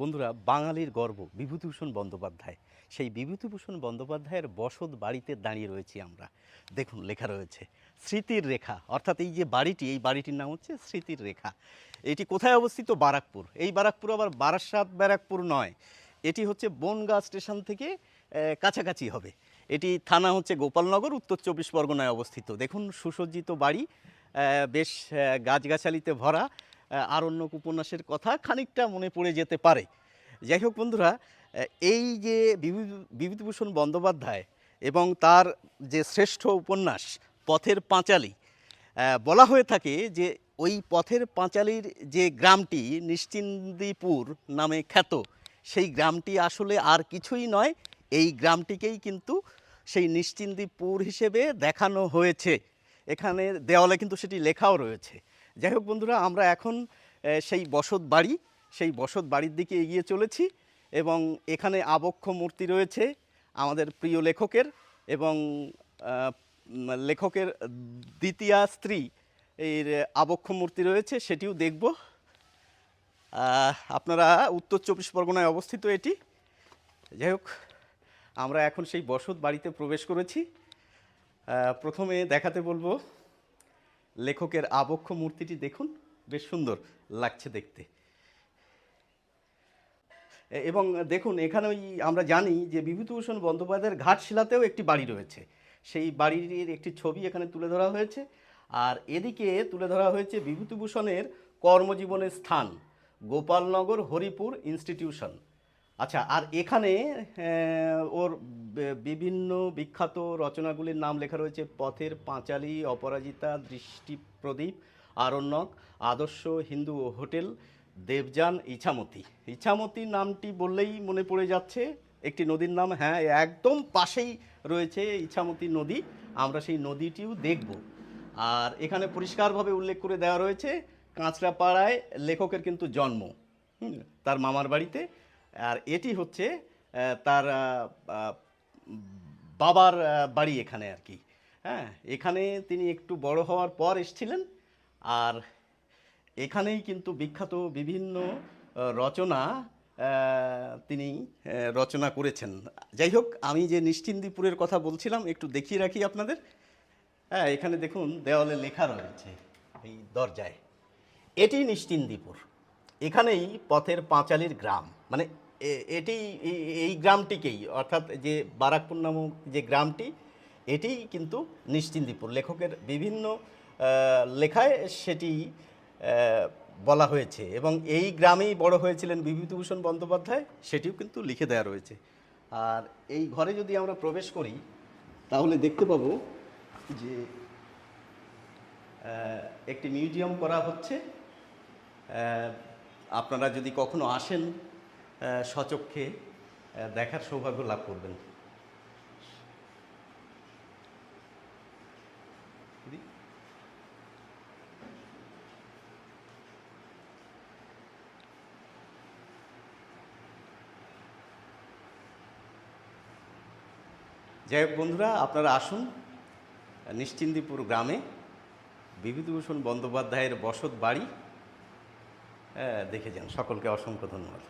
বন্ধুরা, বাঙালির গর্ব, বিভূতিভূষণ বন্দ্যোপাধ্যায়। সেই বিভূতিভূষণ বন্দ্যোপাধ্যায়ের বসত বাড়িতে দাঁড়িয়ে রয়েছি আমরা। দেখুন, লেখা রয়েছে, স্মৃতির রেখা। অর্থাৎ এই যে বাড়িটি, এই বাড়িটির নাম হচ্ছে স্মৃতির রেখা। এটি কোথায় অবস্থিত? বারাকপুর। এই বারাকপুর আবার বারাসাত ব্যারাকপুর নয়। এটি হচ্ছে বনগাঁ স্টেশন থেকে কাছাকাছি হবে। এটি থানা হচ্ছে গোপালনগর, উত্তর চব্বিশ পরগনায় অবস্থিত। দেখুন, সুসজ্জিত বাড়ি বেশ গাছগাছালিতে ভরা। আরণ্যক উপন্যাসের কথা খানিকটা মনে পড়ে যেতে পারে। যাই হোক বন্ধুরা এই যে বিভূ- বিভূতিভূষণ বন্দ্যোপাধ্যায় এবং তার যে শ্রেষ্ঠ উপন্যাস, পথের পাঁচালী বলা হয়ে থাকে যে ওই পথের পাঁচালীর যে গ্রামটি নিশ্চিন্দিপুর নামে খ্যাত, সেই গ্রামটি আসলে আর কিছুই নয়, এই গ্রামটিকেই কিন্তু সেই নিশ্চিন্দিপুর হিসেবে দেখানো হয়েছে। এখানে দেওয়ালে কিন্তু সেটি লেখাও রয়েছে। যাই হোক বন্ধুরা, আমরা এখন সেই বসত বাড়ি, সেই বসত বাড়ির দিকে এগিয়ে চলেছি এবং এখানে আবক্ষ মূর্তি রয়েছে আমাদের প্রিয় লেখকের এবং লেখকের দ্বিতীয়া স্ত্রী এর আবক্ষ মূর্তি রয়েছে, সেটিও দেখব। আপনারা উত্তর চব্বিশ পরগনায় অবস্থিত এটি। যাই হোক, আমরা এখন সেই বসত বাড়িতে প্রবেশ করেছি। প্রথমে দেখাতে বলব লেখকের আবক্ষ মূর্তিটি দেখুন। বেশ সুন্দর লাগছে দেখতে। এবং দেখুন এখানে ওই আমরা জানি যে বিভূতিভূষণ বন্দ্যোপাধ্যায়ের ঘাটশিলাতেও একটি বাড়ি রয়েছে। সেই বাড়ির একটি ছবি এখানে তুলে ধরা হয়েছে। আর এদিকে তুলে ধরা হয়েছে বিভূতিভূষণের কর্মজীবনের স্থান, গোপালনগর হরিপুর ইনস্টিটিউশন। আচ্ছা আর এখানে ওর বিভিন্ন বিখ্যাত রচনাগুলির নাম লেখা রয়েছে। পথের পাঁচালী, অপরাজিতা দৃষ্টি প্রদীপ আরণ্যক, আদর্শ হিন্দু হোটেল, দেবযান, ইছামতি। ইছামতি নামটি বললেই মনে পড়ে যাচ্ছে, একটি নদীর নাম। হ্যাঁ একদম পাশেই রয়েছে ইছামতি নদী। আমরা সেই নদীটিও দেখব। আর এখানে পরিষ্কারভাবে উল্লেখ করে দেওয়া রয়েছে, কাঁচরাপাড়ায় লেখকের কিন্তু জন্ম। তার মামার বাড়িতে। আর এটি হচ্ছে তার বাবার বাড়ি এখানে আর কি। হ্যাঁ এখানে তিনি একটু বড় হওয়ার পর এসেছিলেন আর এখানেই কিন্তু বিখ্যাত বিভিন্ন রচনা তিনি রচনা করেছেন। যাই হোক, আমি যে নিশ্চিন্দিপুরের কথা বলছিলাম, একটু দেখিয়ে রাখি আপনাদের। হ্যাঁ এখানে দেখুন, দেওয়ালে লেখা রয়েছে এই দরজায়। এটি নিশ্চিন্দিপুর। এখানেই পথের পাঁচালির গ্রাম মানে এটি এই- গ্রামটিকেই, অর্থাৎ যে বারাকপুর নামক যে গ্রামটি, এটি কিন্তু নিশ্চিন্দিপুর লেখকের বিভিন্ন লেখায় সেটি বলা হয়েছে এবং এই গ্রামেই বড় হয়েছিলেন বিভূতিভূষণ বন্দ্যোপাধ্যায়, সেটিও কিন্তু লিখে দেওয়া রয়েছে। আর এই ঘরে যদি আমরা প্রবেশ করি, তাহলে দেখতে পাবো যে একটি মিউজিয়াম করা হচ্ছে। আপনারা যদি কখনো আসেন সচক্ষে দেখার সৌভাগ্য লাভ করবেন। যাই হোক বন্ধুরা, আপনারা আসুন, নিশ্চিন্দিপুর গ্রামে, বিভূতিভূষণ বন্দ্যোপাধ্যায়ের বসত বাড়ি দেখে যান। সকলকে অসংখ্য ধন্যবাদ।